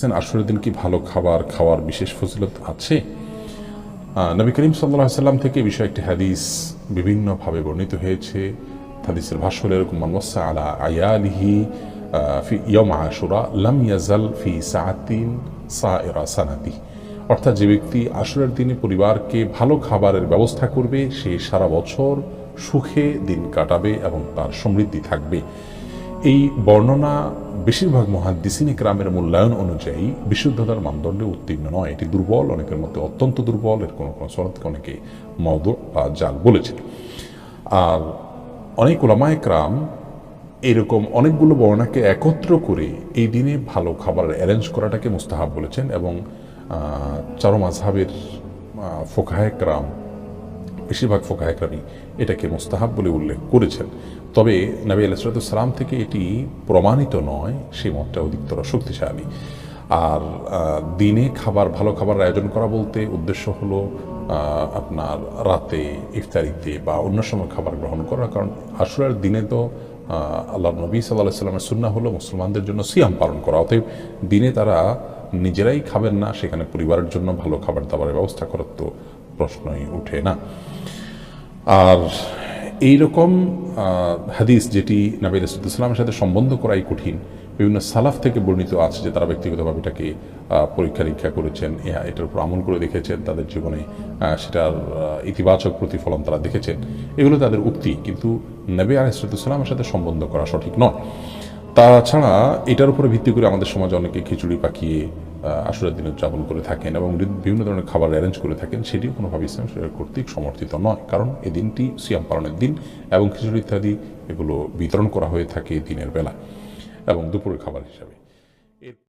বলছেন আসরের দিন কি ভালো খাবার খাওয়ার বিশেষ ফজিলত আছে? নবী করিম সাল্লাহ সাল্লাম থেকে বিষয়ে একটি হাদিস বিভিন্নভাবে বর্ণিত হয়েছে। হাদিসের ভাষ্য এরকম মানমসা আলা আয়ালিহি ফি ইয়ম আশুরা, লাম ইয়াজাল ফি সাআতিন সাইরা সানাতি অর্থাৎ যে ব্যক্তি আসরের দিনে পরিবারকে ভালো খাবারের ব্যবস্থা করবে, সে সারা বছর সুখে দিন কাটাবে এবং তার সমৃদ্ধি থাকবে। এই বর্ণনা বেশিরভাগ মহাদিসিনী গ্রামের মূল্যায়ন অনুযায়ী বিশুদ্ধতার মানদণ্ডে উত্তীর্ণ নয়। এটি দুর্বল, অনেকের মধ্যে অত্যন্ত দুর্বল, এর কোনো কোনো সনদকে অনেকে মদ বা জাল বলেছে আর অনেক ওলামায় ক্রাম এরকম অনেকগুলো বর্ণাকে একত্র করে এই দিনে ভালো খাবার অ্যারেঞ্জ করাটাকে মুস্তাহাব বলেছেন এবং চারো মাঝহাবের ফোকাহে বেশিরভাগ ফোকাহাকরামি এটাকে মোস্তাহাব বলে উল্লেখ করেছেন। তবে নবী আলাইসালাম থেকে এটি প্রমাণিত নয়, সেই মতটা অধিকতর শক্তিশালী। আর দিনে খাবার, ভালো খাবার আয়োজন করা বলতে উদ্দেশ্য হলো আপনার রাতে ইফতারিতে বা অন্য সময় খাবার গ্রহণ করা কারণ আশুরার দিনে তো আল্লাহ নবী সাল্লাহ সাল্লামের সুন্না হলো মুসলমানদের জন্য সিয়াম পালন করা। অতএব দিনে তারা নিজেরাই খাবেন না, সেখানে পরিবারের জন্য ভালো খাবার দাবারের ব্যবস্থা করার তো প্রশ্নই ওঠে না। আর এইরকম আহ, হাদিস যেটি নাবি রসুলামের সাথে সম্বন্ধ করাই কঠিন বিভিন্ন সালাফ থেকে বর্ণিত আছে যে তারা ব্যক্তিগতভাবে এটাকে পরীক্ষা নিরীক্ষা করেছেন এটার উপর আমল করে দেখেছেন তাদের জীবনে সেটার ইতিবাচক প্রতিফলন তারা দেখেছেন। এগুলো তাদের উক্তি কিন্তু নবী আলাইসালামের সাথে সম্বন্ধ করা সঠিক নয়। তাছাড়া এটার উপরে ভিত্তি করে আমাদের সমাজে অনেকে খিচুড়ি পাকিয়ে আসরের দিন উদযাপন করে থাকেন এবং বিভিন্ন ধরনের খাবার অ্যারেঞ্জ করে থাকেন, সেটিও কোনোভাবে ইসলাম শরীর কর্তৃক সমর্থিত নয়। কারণ এই দিনটি সিয়াম পালনের দিন এবং খিচুড়ি ইত্যাদি এগুলো বিতরণ করা হয়ে থাকে দিনের বেলা এবং দুপুরের খাবার হিসাবে।